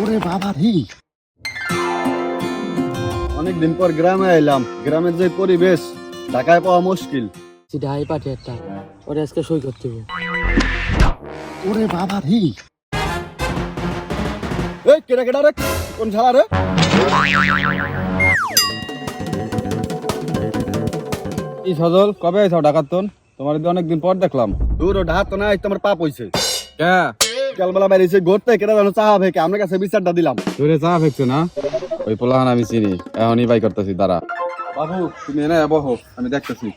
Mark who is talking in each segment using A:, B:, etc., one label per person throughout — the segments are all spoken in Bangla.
A: ওরে বাবা রে। অনেকদিন পর গ্রামে এলাম গ্রামের যে পরিবেশ ঢাকায় পাওয়া মুশকিল।
B: চিঠাই পাঠিয়ে একটা। ওরে আজকে সই করতে হবে।
A: ওরে বাবা রে। এই কেডা কেডা রে? কোন শালা রে?
C: এই সজল কবে আইছো ডাকাতন তোমার তো অনেকদিন পর দেখলাম।
A: দূর ও ঢাত তো নাই তোমার পাপ হইছে।
C: কে?
A: কালবেলা ঘুরতে কেডা জানো চাহা ভেকে আমার কাছে বিচারটা দিলাম।
C: তোরে চা ফেকছো না? ওই পোলাহান আমি চিনি এখনই বাই করতেছি দাঁড়া। বাবু তুমি এনে বহো আমি দেখতেছি।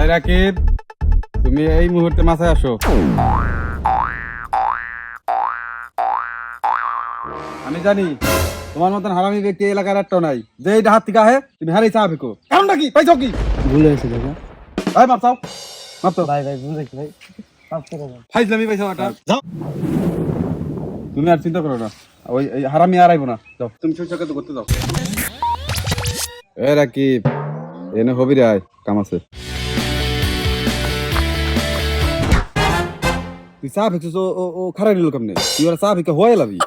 C: এই রাকিব তুমি এই মুহূর্তে মাথায় আসো। আমি জানি তোমার মতন হারামি ব্যক্তি এই এলাকার একটা নাই। যে এইটা হাত থেকে আহে তুমি হারাই চা ফেকো। কারণটা কি? পাইছো কি?
B: ভুল হয়েছে দাদা
C: ভাই মাপ চাও। মাপ চাও
B: ভাই ভাই ভুল ভাই। মাফ করে দাও।
C: ফাইজলামি পাইছো একটা
A: যাও।
C: তুমি আর চিন্তা করো না। ওই হারামি আর আইবো না। যাও। তুমি সুই চকে তো করতে যাও এ রাকিব এনে হবি রে আয় কাম আছে। তুই চা ফেকছিস ও ও- খারাই নিল কেমনে? তুই ওরা চা ফেকে হয়ে লাবি?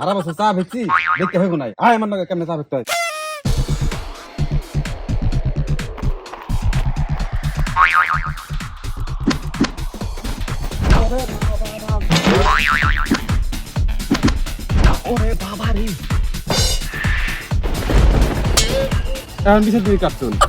C: আরা বছর চা ফেকছি দেখতে হইব নাই। আয় আমার নাকি কেমনে চা ফেকতে হয়?
A: ওরে বাবা রে।
C: এখন বিষয় তুই কাটছুন